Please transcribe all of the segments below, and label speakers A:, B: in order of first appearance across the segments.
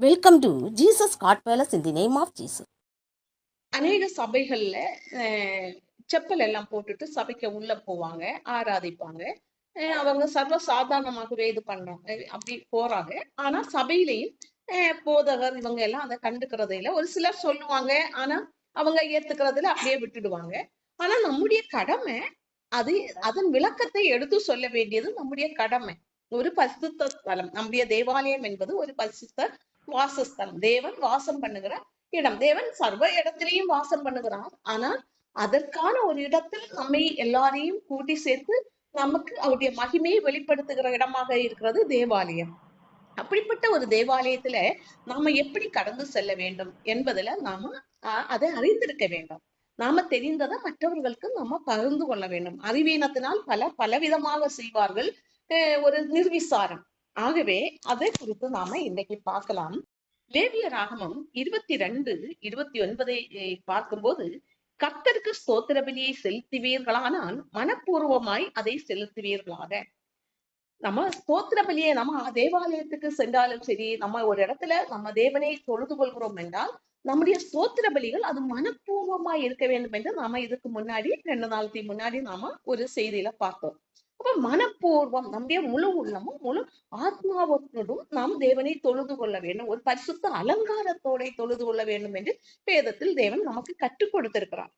A: Welcome to Jesus God palace in the name of Jesus
B: அநேக சபைகள்ல அஹ், செப்பல் எல்லாம் போட்டுட்டு சபைக்கு உள்ள போவாங்க ஆராதிப்பாங்க. அவங்க சர்வ சாதாரணமாகவே இது பண்றாங்க அப்படி போறாங்க. ஆனா சபையிலையும் போதகர் இவங்க எல்லாம் அதை கண்டுக்கிறதே இல்லை. ஒரு சிலர் சொல்லுவாங்க ஆனா அவங்க ஏத்துக்கிறதுல அப்படியே விட்டுடுவாங்க. ஆனா நம்முடைய கடமை அது அதன் விளக்கத்தை எடுத்து சொல்ல வேண்டியது நம்முடைய கடமை. ஒரு பரிசுத்த ஸ்தலம். நம்முடைய தேவாலயம் என்பது ஒரு பரிசுத்த வாசஸ்தலம். தேவன் வாசம் பண்ணுகிற இடம். தேவன் சர்வ இடத்திலையும் வாசம் பண்ணுகிறார். ஆனால் அதற்கான ஒரு இடத்தில் நம்மை எல்லாரையும் கூட்டி சேர்த்து நமக்கு அவருடைய மகிமையை வெளிப்படுத்துகிற இடமாக இருக்கிறது தேவாலயம். அப்படிப்பட்ட ஒரு தேவாலயத்துல நாம எப்படி கடந்து செல்ல வேண்டும் என்பதுல நாம அதை அறிந்திருக்க வேண்டும். நாம தெரிந்ததை மற்றவர்களுக்கு நாம பகிர்ந்து கொள்ள வேண்டும். அறிவீனத்தினால் பல பலவிதமாக செய்வார்கள். ஒரு நிர்விசாரம். ஆகவே அதை குறித்து நாம இன்னைக்கு பார்க்கலாம். லேவிய ராகமம் இருபத்தி ரெண்டு இருபத்தி ஒன்பதை பார்க்கும்போது கர்த்தருக்கு ஸ்தோத்திர பலியை செலுத்துவீர்களானால் மனப்பூர்வமாய் அதை செலுத்துவீர்களாக. நம்ம ஸ்தோத்திர பலியை நம்ம தேவாலயத்துக்கு சென்றாலும் சரி நம்ம ஒரு இடத்துல நம்ம தேவனை தொழுது கொள்கிறோம் என்றால் நம்முடைய ஸ்தோத்திர பலிகள் அது மனப்பூர்வமாய் இருக்க வேண்டும் என்று நாம இதுக்கு முன்னாடி ரெண்டு நாளுக்கு முன்னாடி நாம ஒரு செய்தியில பார்த்தோம். அப்ப மனப்பூர்வம் நம்முடைய முழு உள்ளமும் முழு ஆத்மாவத்தோடும் நாம் தேவனை தொழுது கொள்ள வேண்டும். ஒரு பரிசுத்த அலங்காரத்தோட தொழுது கொள்ள வேண்டும் என்று வேதத்தில் தேவன் நமக்கு கற்றுக் கொடுத்திருக்கிறார்.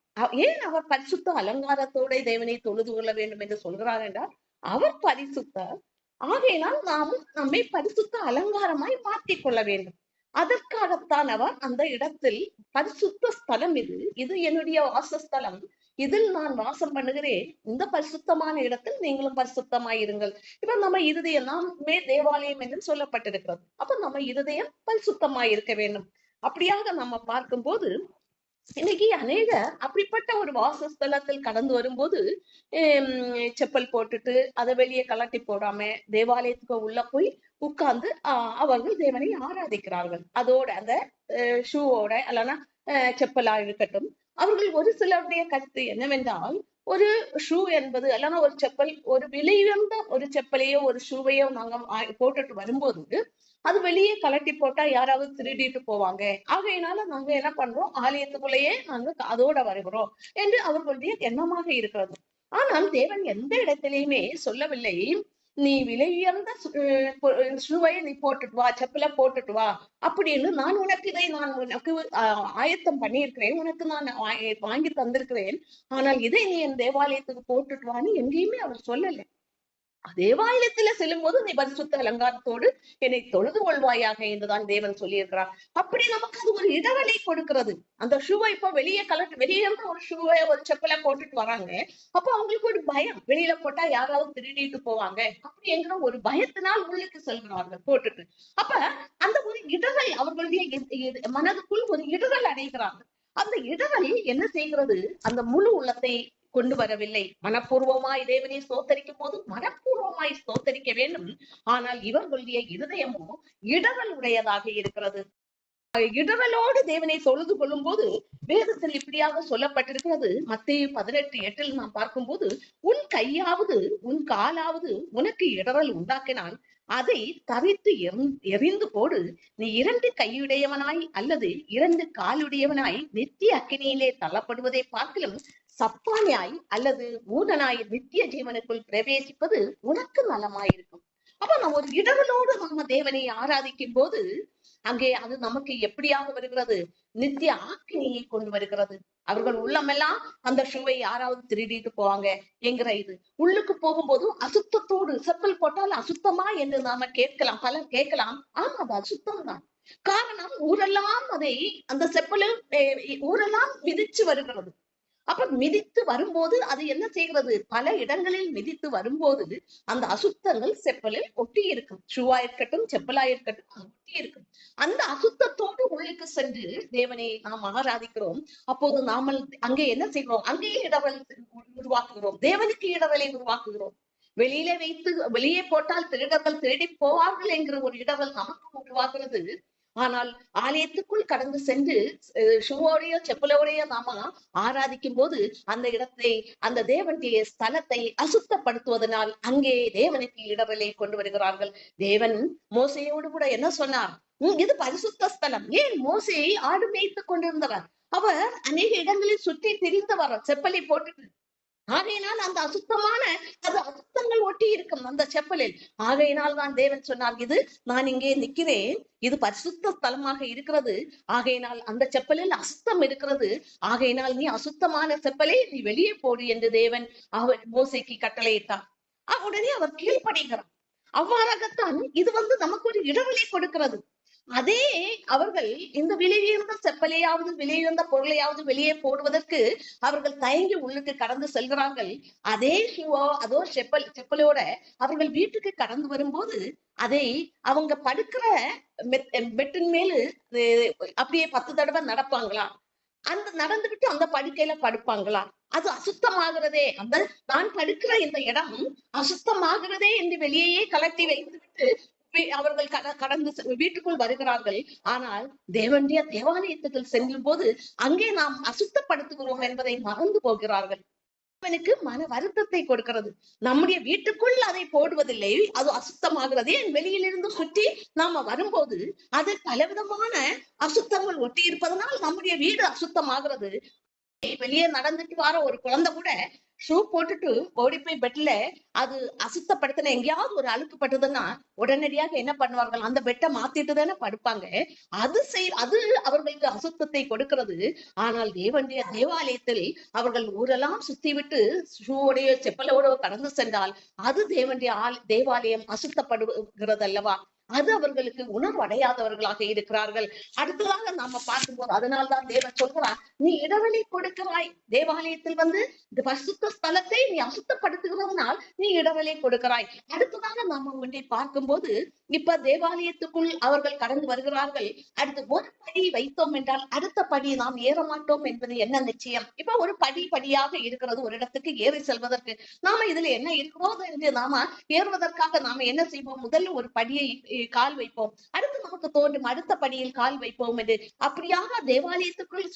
B: ஏன் அவர் பரிசுத்த அலங்காரத்தோட தேவனை தொழுது கொள்ள வேண்டும் என்று சொல்கிறார் என்றால் அவர் பரிசுத்தர் ஆகையினால் நாமும் நம்மை பரிசுத்த அலங்காரமாய் மாற்றிக் கொள்ள வேண்டும். அதற்காகத்தான் அவர் அந்த இடத்தில் பரிசுத்த ஸ்தலம் இது. இது என்னுடைய வாசஸ்தலம். இதில் நான் வாசம் பண்ணுகிறேன். இந்த பரிசுத்தமான இடத்தில் நீங்களும் பரிசுத்தமாயிருங்கள். இப்ப நம்ம இருதயம் நாமே தேவாலயம் என்று சொல்லப்பட்டிருக்கிறது. அப்ப நம்ம இருதயம் பரிசுத்தமாய் இருக்க வேண்டும். அப்படியாக நம்ம பார்க்கும்போது இன்னைக்கு அநேக அப்படிப்பட்ட ஒரு வாசஸ்தலத்தில் கடந்து வரும்போது ஹம், செப்பல் போட்டுட்டு அதை வெளியே கலட்டி போடாம தேவாலயத்துக்கு உள்ள போய் உட்கார்ந்து ஆஹ் அவர்கள் தேவனை ஆராதிக்கிறார்கள். அதோட அந்த ஷூவோட அல்லனா செப்பலா இருக்கட்டும் அவர்கள் ஒரு சிலருடைய கருத்து என்னவென்றால் ஒரு ஷூ என்பது அல்லனா ஒரு செப்பல் ஒரு விலையுயர்ந்த ஒரு செப்பலையோ ஒரு ஷூவையோ நாங்க போட்டுட்டு வரும்போது அது வெளியே கலட்டி போட்டா யாராவது திருடிட்டு போவாங்க. ஆகையினால நாங்க என்ன பண்றோம்? ஆலயத்துக்குள்ளேயே நாங்க அதோட வருகிறோம் என்று அவர்களுடைய எண்ணமாக இருக்கிறது. ஆனால் தேவன் எந்த இடத்திலையுமே சொல்லவில்லை. நீ விலை உயர்ந்த ஷூவை நீ போட்டுட்டு வா செப்பல போட்டுட்டு வா அப்படின்னு நான் உனக்கு இதை நான் உனக்கு ஆஹ், ஆயத்தம் பண்ணியிருக்கிறேன். உனக்கு நான் வாங்கி தந்திருக்கிறேன். ஆனால் இதை நீ என் தேவாலயத்துக்கு போட்டுட்டு வான்னு எங்கேயுமே அவர் சொல்லலை. தேவாலயத்துல செல்லும் போது நீ பரிசுத்த அலங்காரத்தோடு என்னை தொழுது கொள்வாயாக என்றுதான் தேவன் சொல்லியிருக்கிறார். அப்படி நமக்கு அது ஒரு இடவெளி கொடுக்கிறது. அந்த ஷூவை இப்ப வெளியே கலட்டு வெளியே இருந்து ஒரு ஷூவை ஒரு செப்பலை போட்டுட்டு வராங்க. அப்ப அவங்களுக்கு ஒரு பயம். வெளியில போட்டா யாராவது திருடிட்டு போவாங்க. அப்படி என்கிற ஒரு பயத்தினால் உள்ளுக்கு செல்கிறார்கள் போட்டுட்டு. அப்ப அந்த ஒரு இடரல் அவர்களுடைய மனதுக்குள் ஒரு இடரல் அடைகிறார்கள். அந்த இடரல் என்ன செய்கிறது? அந்த முழு உள்ளத்தை கொண்டு வரவில்லை. மனப்பூர்வமாய் தேவனை ஸ்தோத்தரிக்கும் போது மனப்பூர்வமாய் ஸ்தோத்தரிக்க வேண்டும். ஆனால் இவர்களுடைய இருதயமோ இடரல் உடையதாக இருக்கிறது. இடரலோடு தேவனை தொழுது கொள்ளும் போது வேதத்தில் இப்படியாக சொல்லப்பட்டிருக்கிறது. மத்திய பதினெட்டு எட்டில் நாம் பார்க்கும்போது உன் கையாவது உன் காலாவது உனக்கு இடரல் உண்டாக்கினால் அதை தவித்து எறிந்- எறிந்து போடு. நீ இரண்டு கையுடையவனாய் அல்லது இரண்டு காலுடையவனாய் நித்திய அக்கினியிலே தள்ளப்படுவதை பார்க்கலும் சப்பானியாய் அல்லது மூடனாய் நித்திய ஜீவனுக்குள் பிரவேசிப்பது உனக்கு நலமாயிருக்கும். அப்ப நம்ம ஒரு இடரலோடு நம்ம தேவனை ஆராதிக்கும் போது அங்கே அது நமக்கு எப்படியாக வருகிறது? நித்திய ஆக்கினியை கொண்டு வருகிறது. அவர்கள் உள்ளமெல்லாம் அந்த ஷூவை யாராவது திருடிட்டு போவாங்க என்கிற இது. உள்ளுக்கு போகும்போது அசுத்தத்தோடு செப்பல் போட்டால் அசுத்தமா என்று நாம கேட்கலாம். பலர் கேட்கலாம். ஆமா அது அசுத்தம் தான் காரணம் ஊரெல்லாம் அதை அந்த செப்பலில் ஊரெல்லாம் மிதிச்சு வருகிறது. அப்ப மிதித்து வரும்போது அது என்ன செய்கிறது? பல இடங்களில் மிதித்து வரும்போது அந்த அசுத்தங்கள் செப்பலில் ஒட்டி இருக்கும் ஷூவா இருக்கட்டும் செப்பலா இருக்கட்டும் ஒட்டி இருக்கும் அந்த அசுத்தத்தோடு உள்ளுக்கு சென்று தேவனை நாம் ஆராதிக்கிறோம். அப்போது நாமல் அங்கே என்ன செய்கிறோம்? அங்கேயே இடவல் உருவாக்குகிறோம். தேவனுக்கு இடவலை உருவாக்குகிறோம். வெளியில வைத்து வெளியே போட்டால் திருடர்கள் திருடி போவார்கள் என்கிற ஒரு இடவல் நமக்கு உருவாகிறது. ஆனால் ஆலயத்துக்குள் கடந்து சென்று ஷூவோடையோ செப்பலோடையோ நாம ஆராதிக்கும் போது அந்த இடத்தை அந்த தேவனுடைய ஸ்தலத்தை அசுத்தப்படுத்துவதனால் அங்கே தேவனுக்கு இடரலை கொண்டு வருகிறார்கள். தேவன் மோசையோடு கூட என்ன சொன்னார்? இது பரிசுத்த ஸ்தலம். ஏன் மோசையை ஆடு மேய்த்து கொண்டிருந்தவர்? அவர் அநேக இடங்களில் சுற்றி திரிந்தவர் செப்பலை போட்டுட்டு. ஆகையினால் அந்த அசுத்தமான அது அசுத்தங்கள் ஒட்டி இருக்கும் அந்த செப்பலில். ஆகையினால் தான் தேவன் சொன்னார் இது நான் இங்கே நிக்கிறேன் இது பரிசுத்த ஸ்தலமாக இருக்கிறது. ஆகையினால் அந்த செப்பலில் அசுத்தம் இருக்கிறது. ஆகையினால் நீ அசுத்தமான செப்பலை நீ வெளியே போடு என்று தேவன் அவர் மோசைக்கு கட்டளையிட்டார். உடனே அவர் கீழ்ப்படுகிறார். அவ்வாறாகத்தான் இது வந்து நமக்கு ஒரு இடைவெளி கொடுக்கிறது. அதே அவர்கள் இந்த விலையுயர்ந்த செப்பலையாவது விலையுயர்ந்த பொருளையாவது வெளியே போடுவதற்கு அவர்கள் தயங்கி உள்ளுக்கு கடந்து செல்கிறார்கள். அதே ஷூவோ அதோ செப்பல் செப்பலோட அவர்கள் வீட்டுக்கு கடந்து வரும்போது அதை அவங்க படுக்கிற பெட்டின் மேலு அப்படியே பத்து தடவை நடப்பாங்களா அந்த நடந்துகிட்டு அந்த படுக்கையில படுப்பாங்களா அது அசுத்தமாகிறதே அந்த நான் படுக்கிற இந்த இடம் அசுத்தமாகிறதே என்று வெளியே கலட்டி வைத்துவிட்டு அவர்கள் கடந்து வீட்டுக்குள் வருகிறார்கள். ஆனால் தேவனுடைய தேவாலயத்துக்குள் செல்லும் போது அங்கே நாம் அசுத்தப்படுத்துகிறோம் என்பதை மறந்து போகிறார்கள். அவனுக்கு மன வருத்தத்தை கொடுக்கிறது. நம்முடைய வீட்டுக்குள் அதை போடுவதில்லை. அது அசுத்தமாகிறது. என் வெளியிலிருந்து சுற்றி நாம வரும்போது அது பலவிதமான அசுத்தங்கள் ஒட்டி இருப்பதனால் நம்முடைய வீடு அசுத்தமாகிறது. வெளியே நடந்துட்டு வர ஒரு குழந்தை கூட ஷூ போட்டுட்டு ஓடி போய் பெட்ல அது அசுத்தப்படுத்தின எங்கேயாவது ஒரு அழுக்கு பட்டதுன்னா உடனடியாக என்ன பண்ணுவார்கள்? அந்த பெட்டை மாத்திட்டு தானே படுப்பாங்க. அது செய் அது அவர்களுக்கு அசுத்தத்தை கொடுக்கிறது. ஆனால் தேவனுடைய தேவாலயத்தில் அவர்கள் ஊரெல்லாம் சுத்தி விட்டு ஷூவோடைய செப்பலோட கடந்து சென்றால் அது தேவனுடைய ஆல் தேவாலயம் அசுத்தப்படுகிறது அல்லவா அது அவர்களுக்கு உணர்வடையாதவர்களாக இருக்கிறார்கள். அடுத்ததாக நாம பார்க்கும்போது அதனால்தான் தேவன் சொல்கிறார் நீ இடைவெளி கொடுக்கிறாய். தேவாலயத்தில் வந்து இந்த ஸ்தலத்தை நீ அசுத்தப்படுத்துகிறதுனால் நீ இடைவெளி கொடுக்கிறாய். அடுத்ததாக நாம ஒன்றை பார்க்கும்போது இப்ப தேவாலயத்துக்குள் அவர்கள் கடந்து வருகிறார்கள். அடுத்து ஒரு படி வைத்தோம் என்றால் அடுத்த படி நாம் ஏற மாட்டோம் என்பது என்ன நிச்சயம்? இப்ப ஒரு படி படியாக இருக்கிறது ஒரு இடத்துக்கு ஏறி செல்வதற்கு. நாம இதுல என்ன இருக்கிறோம் என்று நாம ஏறுவதற்காக நாம என்ன செய்வோம்? முதல்ல ஒரு படியை பணியில் கால் வைப்போம். அடுத்து நமக்கு தோன்றும் அடுத்த பணியில் கால் வைப்போம் என்று. அப்படியாக தேவாலயத்துக்குள்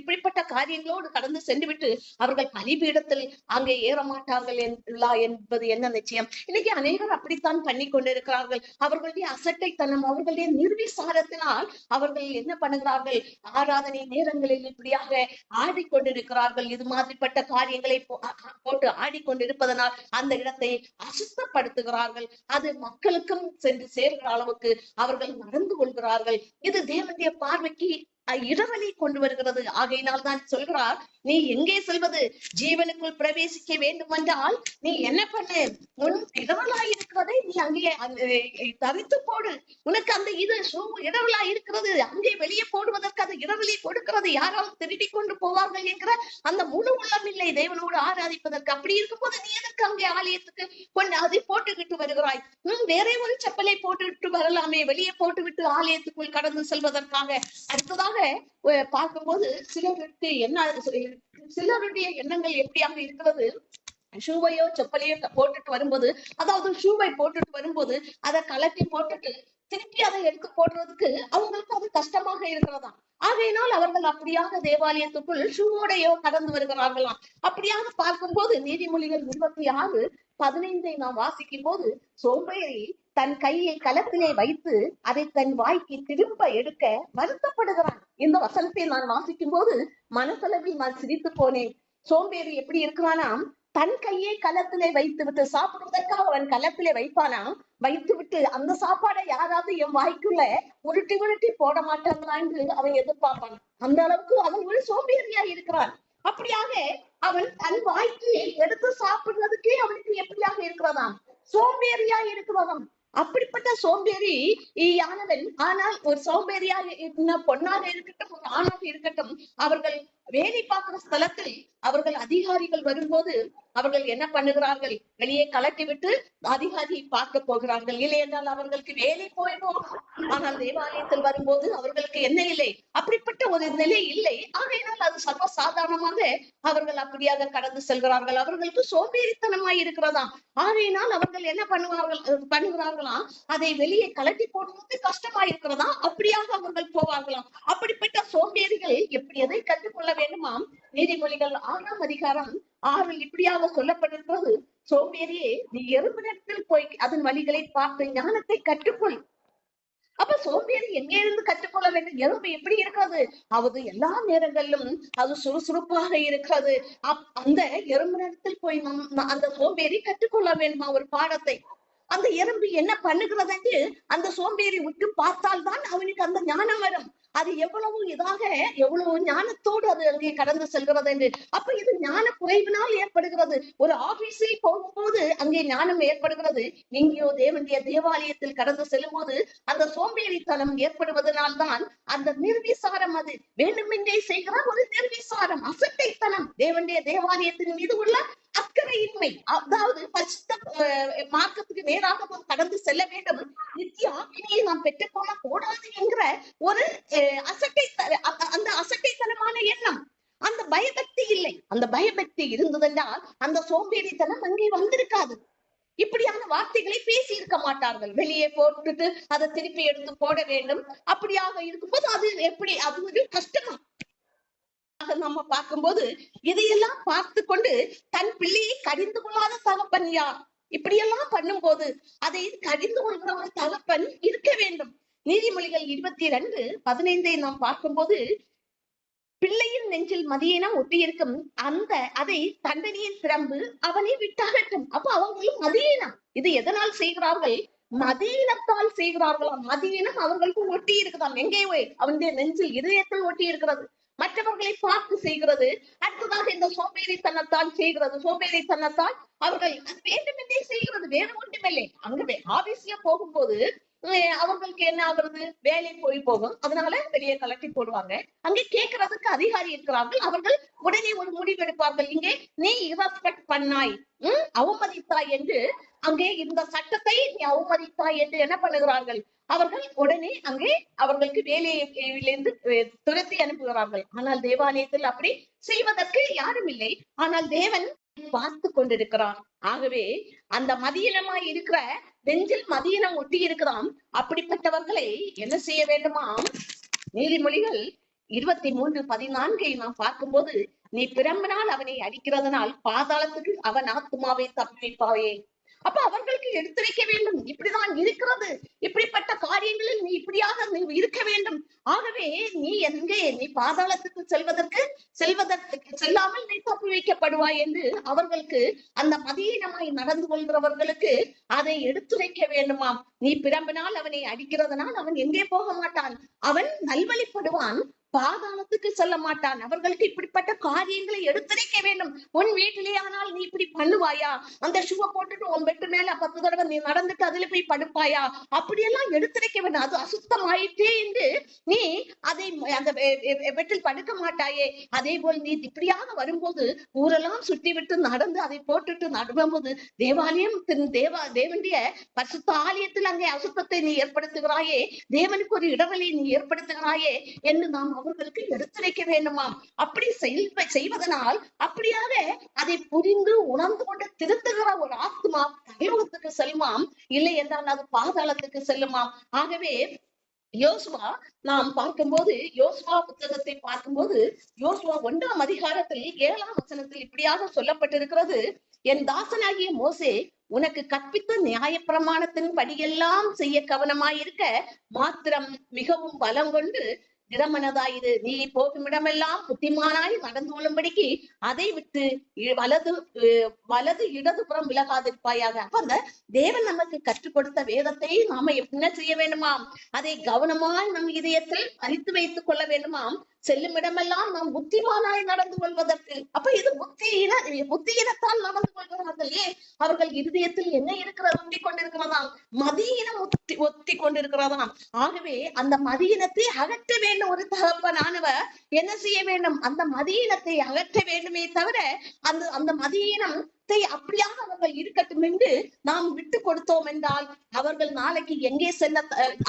B: இப்படிப்பட்ட காரியங்களோடு கடந்து சென்றுவிட்டு அவர்கள் பலிபீடத்தில் அங்கே ஏற மாட்டார்கள் என்பது என்ன நிச்சயம்? இன்னைக்கு அநேகர் அப்படித்தான் பண்ணி கொண்டிருக்கிறார்கள். அவர்களுடைய அசட்டைத்தனம் அவர்களுடைய நிர்விசாரத்தினால் அவர்கள் என்ன பண்ணுகிறார்கள்? ஆராதனை நேரங்களில் இப்படியாக ஆடிக்கொண்டிருக்கிறார்கள். இது மாதிரிப்பட்ட காரியங்களை போட்டு ஆடிக்கொண்டிருப்பதனால் அந்த இடத்தை அசுத்தப்படுத்துகிறார்கள். அது மக்களுக்கும் சென்று சேர்கிற அளவுக்கு அவர்கள் நடந்து கொள்கிறார்கள். இது தேவனுடைய பார்வைக்கு அஹ், கொண்டு வருகிறது. ஆகையினால் தான் சொல்கிறார் நீ எங்கே செல்வது? ஜீவனுக்குள் பிரவேசிக்க வேண்டும் என்றால் நீ என்ன பண்ணு? உன் இடவலாய் இருக்கிறதை நீ அங்கே தவித்து போடு. உனக்கு அந்த இது சு- இடவலா இருக்கிறது. அங்கே வெளியே போடுவதற்கு அது இடவெளி கொடுக்கிறது. யாராவது திருடி கொண்டு போவார்கள் என்கிற அந்த முழு உள்ளம் இல்லை தேவனோடு ஆராதிப்பதற்கு அப்படி இருக்கும்போது நீ எதற்கு அங்கே ஆலயத்துக்கு கொண்டு அதை போட்டுக்கிட்டு வருகிறாய்? உம் வேற ஒரு செப்பலை போட்டுவிட்டு வரலாமே. வெளியே போட்டுவிட்டு ஆலயத்துக்குள் கடந்து செல்வதற்காக. அடுத்ததாக அஹ், பார்க்கும்போது சிலருக்கு என்ன சிலருடைய எண்ணங்கள் எப்படியாக இருக்கிறது? ஷூவையோ செப்பலையோ போட்டுட்டு வரும்போது அதாவது ஷூவை போட்டுட்டு வரும்போது அதை கலட்டி போட்டுட்டு திருப்பி அதை எடுத்து போடுறதுக்கு அவங்களுக்கு அது கஷ்டமாக இருக்கிறதா? ஆகையினால் அவர்கள் அப்படியாக தேவாலயத்துக்குள் ஷூவோடையோ கடந்து வருகிறார்களாம். அப்படியாக பார்க்கும்போது நீதிமொழிகள் இருபத்தி ஆறு பதினைந்தை நாம் வாசிக்கும் போது சோம்பேறி தன் கையை கலத்திலே வைத்து அதை தன் வாய்க்கு திரும்ப எடுக்க வருத்தப்படுகிறான். இந்த வசனத்தை நான் வாசிக்கும் போது மனசளவில் நான் சிரித்து போனேன். சோம்பேறி எப்படி இருக்கிறானாம்? தன் கையை கலத்திலே வைத்து விட்டு சாப்பிடுவதற்காக அவன் கலத்திலே வைப்பானாம்? வைத்து விட்டு அந்த சாப்பாடை யாராவது என் வாய்க்குள்ள உருட்டி உருட்டி போட மாட்டாங்களா என்று அவன் எதிர்பார்ப்பான். அந்த அளவுக்கு அவன் ஒரு சோம்பேறியா இருக்கிறான். அப்படியாக அவன் தன் வாய்க்கு எடுத்து சாப்பிடுறதுக்கே அவனுக்கு எப்படியாக இருக்கிறதாம்? சோம்பேறியா இருக்கிறதாம். அப்படிப்பட்ட சோம்பேறி யானவன். ஆனால் ஒரு சோம்பேறியாக இருந்த பொண்ணாக இருக்கட்டும் ஒரு ஆணாக இருக்கட்டும் அவர்கள் வேலை பார்க்கிற ஸ்தலத்தில் அவர்கள் அதிகாரிகள் வரும்போது அவர்கள் என்ன பண்ணுகிறார்கள்? வெளியே கலட்டி விட்டு அதிகாரியை பார்க்க போகிறார்கள். இல்லை என்றால் அவர்களுக்கு வேலை போயிடும்? ஆனால் தேவாலயத்தில் வரும்போது அவர்களுக்கு என்ன இல்லை? அப்படிப்பட்ட ஒரு நிலை இல்லை. ஆகையினால் அது சர்வ சாதாரணமாக அவர்கள் அப்படியாக கடந்து செல்கிறார்கள். அவர்களுக்கு சோம்பேறித்தனமாய் இருக்கிறதாம் ஆகையினால் அவர்கள் என்ன பண்ணுவார்கள்? அஹ் பண்ணுகிறார்களாம் அதை வெளியே கலட்டி போடுவது கஷ்டமா இருக்கிறதா? அப்படியாக அவர்கள் போவார்களாம் அப்படிப்பட்ட சோம்பேறிகள் எப்படி எதை கற்றுக்கொள்ள வேண்டுமாம். நீதிமொழிகள் ஆறாம் அதிகாரம் ஆறில் இப்படியாக சொல்லப்பட்டிருக்கிறது சோம்பேறியே நீ எறும்பிடத்தில் போய் அதன் வழிகளை பார்த்து ஞானத்தை கற்றுக்கொள். அப்ப சோம்பேறி எங்கே இருந்து கற்றுக்கொள்ள வேண்டும்? எறும்பு எப்படி இருக்கிறது? அது எல்லா நேரங்களிலும் அது சுறுசுறுப்பாக இருக்கிறது. அப்- அந்த நேரத்தில் போய் நம் அந்த சோம்பேறி கற்றுக்கொள்ள வேண்டுமா ஒரு பாடத்தை? அந்த எறும்பு என்ன பண்ணுகிறது என்று அந்த சோம்பேறி விட்டு பார்த்தால்தான் அவனுக்கு அந்த ஞானம் வரும். அது எவ்வளவு இதாக எவ்வளவு ஞானத்தோடு அது அங்கே கடந்து செல்கிறது என்று. அப்ப இது ஞான குறைவினால் ஏற்படுகிறது. ஒரு ஆபீஸில் போகும்போது அங்கே ஞானம் ஏற்படுகிறது. எங்கேயோ தேவனுடைய தேவாலயத்தில் கடந்து செல்லும் போது அந்த சோம்பேறித்தனம் ஏற்படுவதனால் தான் அந்த நிர்விசாரம் அது. வேண்டுமென்றே செய்கிற ஒரு நிர்விசாரம் அசட்டைத்தனம். தேவனுடைய தேவாலயத்தின் மீது உள்ள அக்கறையின்மை. அதாவது பரிசுத்த மார்க்கத்துக்கு நேராக நாம் கடந்து செல்ல வேண்டும். நித்திய ஆக்கினியை நாம் பெற்றுக்கொள்ள கூடாது என்கிற ஒரு அசட்டை அந்த- அசட்டை அசட்டைத்தனமான எண்ணம். அந்த பயபக்தி இல்லை. அந்த பயபக்தி இருந்ததென்றால் அந்த சோம்பேறித்தனம் அங்கே வந்திருக்காது. இப்படியான வார்த்தைகளை பேசி இருக்க மாட்டார்கள். வெளியே போட்டுட்டு அதை திருப்பி எடுத்து போட வேண்டும். அப்படியாக இருக்கும்போது அது எப்படி அது ஒரு கஷ்டமா? நம்ம பார்க்கும்போது இதையெல்லாம் பார்த்து கொண்டு தன் பிள்ளையை கடிந்து கொள்ளாத தகப்பன் யார்? இப்படியெல்லாம் பண்ணும்போது அதை கடிந்து கொள்கிற ஒரு தகப்பன் இருக்க வேண்டும். நீதிமொழிகள் இருபத்தி ரெண்டு பதினைந்தை நாம் பார்க்கும்போது பிள்ளையின் நெஞ்சில் மதியினம் ஒட்டியிருக்கும் அந்த அதை தண்டனையின் சிரம்பு அவனை விட்டாகட்டும். அப்ப அவங்களும் மதியினம். இது எதனால் செய்கிறார்கள்? மதியினத்தால் செய்கிறார்களாம். மதியினம் அவர்களுக்கு ஒட்டி இருக்குதாம் எங்கே அவனுடைய நெஞ்சில் இதயத்தில் ஒட்டி இருக்கிறது மற்றவர்களை பார்த்து செய்கிறது. அடுத்ததாக இந்த சோம்பேறித்தனத்தால் செய்கிறது. சோம்பேறித்தனத்தால் அவர்கள் வேண்டுமென்றே செய்கிறது. வேறு ஒன்றுமில்லை. அங்க ஆபீஸ்ல போகும்போது அஹ் அவங்களுக்கு என்ன ஆகுறது? வேலை போய் போகும். அதனால வெளியே கலட்டி போடுவாங்க. அங்கே கேட்கறதுக்கு அதிகாரி இருக்கிறார்கள். அவர்கள் உடனே ஒரு முடிவு எடுப்பார்கள். இங்கே நீ இரஸ்பெக்ட் பண்ணாய். உம் அவமதித்தாய் என்று அங்கே இந்த சட்டத்தை நீ அவமதித்தாய் என்று என்ன பண்ணுகிறார்கள்? அவர்கள் உடனே அங்கே அவர்களுக்கு வேலையிலிருந்து துரத்தி அனுப்புகிறார்கள். ஆனால் தேவாலயத்தில் அப்படி செய்வதற்கு யாரும் இல்லை. ஆனால் தேவன் பார்த்து கொண்டிருக்கிறான் ஆகவே அந்த மதியினமாய் இருக்கிற நெஞ்சில் மதியினம் ஒட்டி இருக்கிறான் அப்படிப்பட்டவர்களை என்ன செய்ய வேண்டுமாம் நீதிமொழிகள் இருபத்தி மூன்று பதினான்கை நாம் பார்க்கும்போது நீ பிரம்பினால் அவனை அடிக்கிறதுனால் பாதாளத்துக்கு அவன் ஆத்மாவை தப்பிப்பாயே அப்ப அவர்களுக்கு எடுத்துரைக்க வேண்டும். இப்படிதான் இருக்கிறது. இப்படிப்பட்ட காரியங்களில் நீ இப்படியாக நீ இருக்க வேண்டும். ஆகவே நீ எங்கே? நீ பாதாளத்துக்கு செல்வதற்கு செல்வதற்கு செல்லாமல் நீ தப்பி வைக்கப்படுவாய் என்று அவர்களுக்கு அந்த மதியீனமாய் நடந்து கொள்கிறவர்களுக்கு அதை எடுத்துரைக்க வேண்டுமாம். நீ பிறம்பினால் அவனை அடிக்கிறதுனால் அவன் எங்கே போக மாட்டான்? அவன் நல்வழிப்படுவான். பாதாளத்துக்கு செல்ல மாட்டான். அவர்களுக்கு இப்படிப்பட்ட காரியங்களை எடுத்துரைக்க வேண்டும். உன் வீட்டிலே ஆனால் நீ இப்படி பண்ணுவாயா? அந்த ஷூவை போட்டுட்டு உன் பெட்டு மேல பத்து தடவை நீ நடந்துட்டு அதுல போய் படுப்பாயா? அப்படியெல்லாம் எடுத்துரைக்க வேண்டும் அது அசுத்தமாயிட்டே என்று நீ அதை அந்த பெட்டில் படுக்க மாட்டாயே. அதே போல் நீ இப்படியாக வரும்போது ஊரெல்லாம் சுற்றி விட்டு நடந்து அதை போட்டுட்டு நடும்போது தேவாலயம் தேவா தேவனுடைய பரிசுத்த ஆலயத்தில் அங்கே அசுத்தத்தை நீ ஏற்படுத்துகிறாயே. தேவனுக்கு ஒரு இடைவெளி நீ ஏற்படுத்துகிறாயே என்று நாம் அவர்களுக்கு எடுத்துரைக்க வேண்டுமாம். அப்படி செய்- செய்வதனால் அப்படியாக அதை புரிந்து உணர்ந்து கொண்டு திருத்துகிற ஒரு ஆத்மா பரலோகத்துக்கு செல்லுமாம். இல்லை என்றால் அது பாதாளத்துக்கு செல்லுமாம். ஆகவே யோசுவா நாம் பார்க்கும்போது யோசுவா புத்தகத்தை பார்க்கும்போது யோசுவா ஒன்றாம் அதிகாரத்தில் ஏழாம் வசனத்தில் இப்படியாக சொல்லப்பட்டிருக்கிறது. என் தாசனாகிய மோசே உனக்கு கற்பித்த நியாய பிரமாணத்தின் படியெல்லாம் செய்ய கவனமாயிருக்க மாத்திரம் மிகவும் பலம் கொண்டு திடமனதாயிரு. நீ போகும் இடமெல்லாம் புத்திமானாய் நடந்து கொள்ளும்படிக்கு அதை விட்டு வலது வலது இடது வலது இடதுபுறம் விலகாதிருப்பாயாக. அப்ப அந்த தேவன் நமக்கு கற்றுக் கொடுத்த வேதத்தை நாம என்ன செய்ய வேண்டுமாம்? அதை கவனமாய் நம் இதயத்தில் அறித்து வைத்துக் கொள்ள வேண்டுமாம். செல்லும் இடமெல்லாம் நாம் புத்திமானாய் நடந்து கொள்வதற்கு. அப்ப இது புத்தியின புத்தியினத்தால் நடந்து கொள்கிறார்கள் அவர்கள் இருதயத்தில் என்ன இருக்கிறது ஒட்டி கொண்டிருக்கிறதாம்? மதியினம் ஒத்தி ஒத்தி கொண்டிருக்கிறதாம். ஆகவே அந்த மதியினத்தை அகற்ற வேண்டும் வேண்டும் ஒரு தகப்பனானவர் என்ன செய்ய வேண்டும்? அந்த மதியினத்தை அகற்ற வேண்டுமே தவிர அந்த அந்த மதியினம் அப்படியாக அவர்கள் இருக்கட்டும் என்று நாம் விட்டு கொடுத்தோம் என்றால் அவர்கள் நாளைக்கு எங்கே செல்ல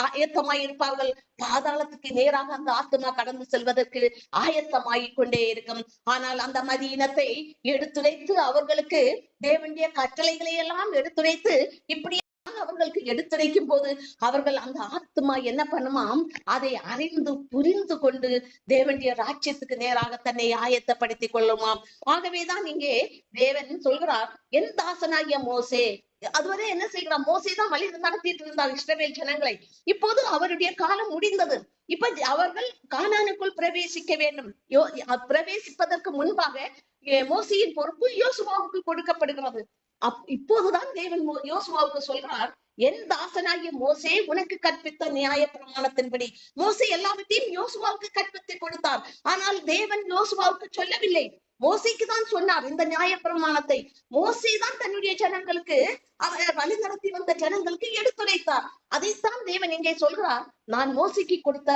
B: ஆயத்தமாய் இருப்பார்கள் பாதாளத்துக்கு நேராக அந்த ஆத்மா கடந்து செல்வதற்கு ஆயத்தமாகிக் கொண்டே இருக்கும். ஆனால் அந்த மதியினத்தை எடுத்துரைத்து அவர்களுக்கு தேவனுடைய கட்டளைகளை எல்லாம் எடுத்துரைத்து இப்படி அவர்களுக்கு எடுத்துரைக்கும் போது அவர்கள் அந்த ஆத்மா என்ன பண்ணுமாம்? அதை அறிந்து புரிந்து கொண்டு தேவனுடைய ராஜ்யத்துக்கு நேராக தன்னை ஆயத்தப்படுத்திக் கொள்ளுமாம். ஆகவேதான் இங்கே தேவன் சொல்கிறார் என் தாசனாகிய மோசே. அதுவரை என்ன செய்கிறார்? மோசே தான் வழி நடத்திட்டு இருந்தார் இஸ்ரவேல் ஜனங்களை. இப்போது அவருடைய காலம் முடிந்தது. இப்ப அவர்கள் கானானுக்குள் பிரவேசிக்க வேண்டும். யோ- பிரவேசிப்பதற்கு முன்பாக மோசியின் பொறுப்பு யோசுவாவுக்கு கொடுக்கப்படுகிறது. அப் இப்போதுதான் தேவன் யோசுவாவுக்கு சொல்றார் என் தாசனாகிய மோசே உனக்கு கற்பித்த நியாய பிரமாணத்தின்படி மோசே எல்லாவற்றையும் யோசுவாவுக்கு கற்பித்து கொடுத்தார். ஆனால் தேவன் யோசுவாவுக்கு சொல்லவில்லை. மோசைக்கு தான் சொன்னார் இந்த நியாய பிரமாணத்தை மோசி தான் தன்னுடைய ஜனங்களுக்கு அவர் வழிநடத்தி வந்த ஜனங்களுக்கு எடுத்துரைத்தார். அதைத்தான் தேவன் இங்கே சொல்கிறார் நான் மோசைக்கு கொடுத்த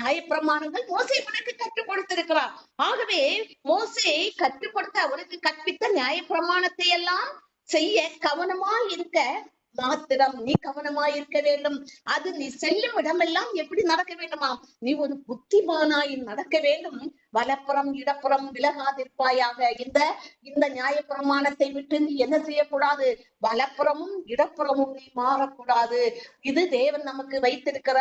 B: நியாயப்பிரமாணங்கள் மோசை உனக்கு கற்றுக் கொடுத்திருக்கிறார். ஆகவே மோசே கற்றுக் கொடுத்த அவருக்கு கற்பித்த நியாயப்பிரமாணத்தை எல்லாம் செய்ய கவனமா இருக்க மாத்திரம். நீ கவனமா இருக்க வேண்டும். அது நீ செல்லும் இடமெல்லாம் எப்படி நடக்க வேண்டுமா நீ ஒரு புத்திமானாய் நடக்க வேண்டும். வலப்புறம் இடப்புறம் விலகாதிருப்பாயாக. இந்த இந்த நியாயப்பிரமாணத்தை விட்டு நீ என்ன செய்யக்கூடாது? வலப்புறமும் இடப்புறமும் நீ மாறக்கூடாது. இது தேவன் நமக்கு வைத்திருக்கிற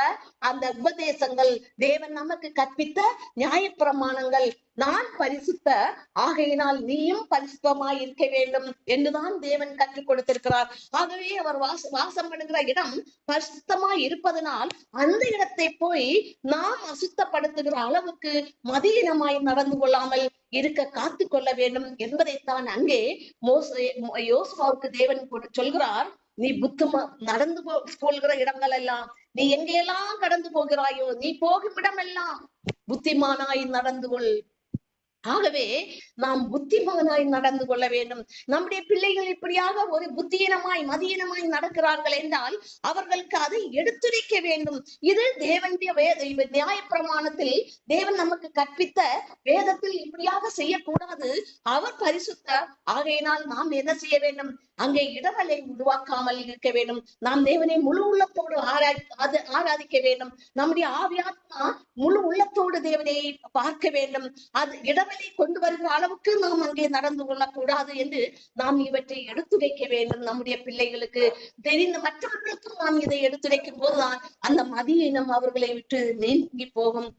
B: அந்த உபதேசங்கள். தேவன் நமக்கு கற்பித்த நியாயப்பிரமாணங்கள். நான் பரிசுத்த ஆகையினால் நீயும் பரிசுத்தமாய் இருக்க வேண்டும் என்றுதான் தேவன் கற்றுக் கொடுத்திருக்கிறார். ஆகவே அவர் வாச வாசம் பண்ணுகிற இடம் பரிசுத்தமாய் இருப்பதனால் அந்த இடத்தை போய் நாம் அசுத்தப்படுத்துகிற அளவுக்கு மதியினமாய் நடந்து கொள்ளாமல் இருக்க காத்து கொள்ள வேண்டும் என்பதைத்தான் அங்கே மோசே யோசுவாவுக்கு தேவன் சொல்கிறார். நீ புத்தமா நடந்து போல்கிற இடங்கள் எல்லாம் நீ எங்கெல்லாம் கடந்து போகிறாயோ நீ போகும் இடமெல்லாம் புத்திமானாய் நடந்து கொள். ஆகவே நாம் புத்திமானாய் நடந்து கொள்ள வேண்டும். நம்முடைய பிள்ளைகள் இப்படியாக ஒரு புத்தியீனமாய் மதியீனமாய் நடக்கிறார்கள் என்றால் அவர்களுக்கு அதை எடுத்துரைக்க வேண்டும். இது தேவனுடைய வேத நியாய பிரமாணத்தில் தேவன் நமக்கு கற்பித்த வேதத்தில் இப்படியாக செய்யக்கூடாது. அவர் பரிசுத்த ஆகையினால் நாம் என்ன செய்ய வேண்டும்? அங்கே இடவலை உருவாக்காமல் இருக்க வேண்டும். நாம் தேவனை முழு உள்ளத்தோடு ஆரா அது ஆராதிக்க வேண்டும். நம்முடைய ஆவியாத்மா முழு உள்ளத்தோடு தேவனை பார்க்க வேண்டும். அது நிலைமையை கொண்டு வருகிற அளவுக்கு நாம் அங்கே நடந்து கொள்ளக்கூடாது என்று நாம் இவற்றை எடுத்துரைக்க வேண்டும். நம்முடைய பிள்ளைகளுக்கு தெரிந்த மற்றவர்களுக்கும் நாம் இதை எடுத்துரைக்கும் போதுதான் அந்த மதியினம் அவர்களை விட்டு நீங்கி போகும்.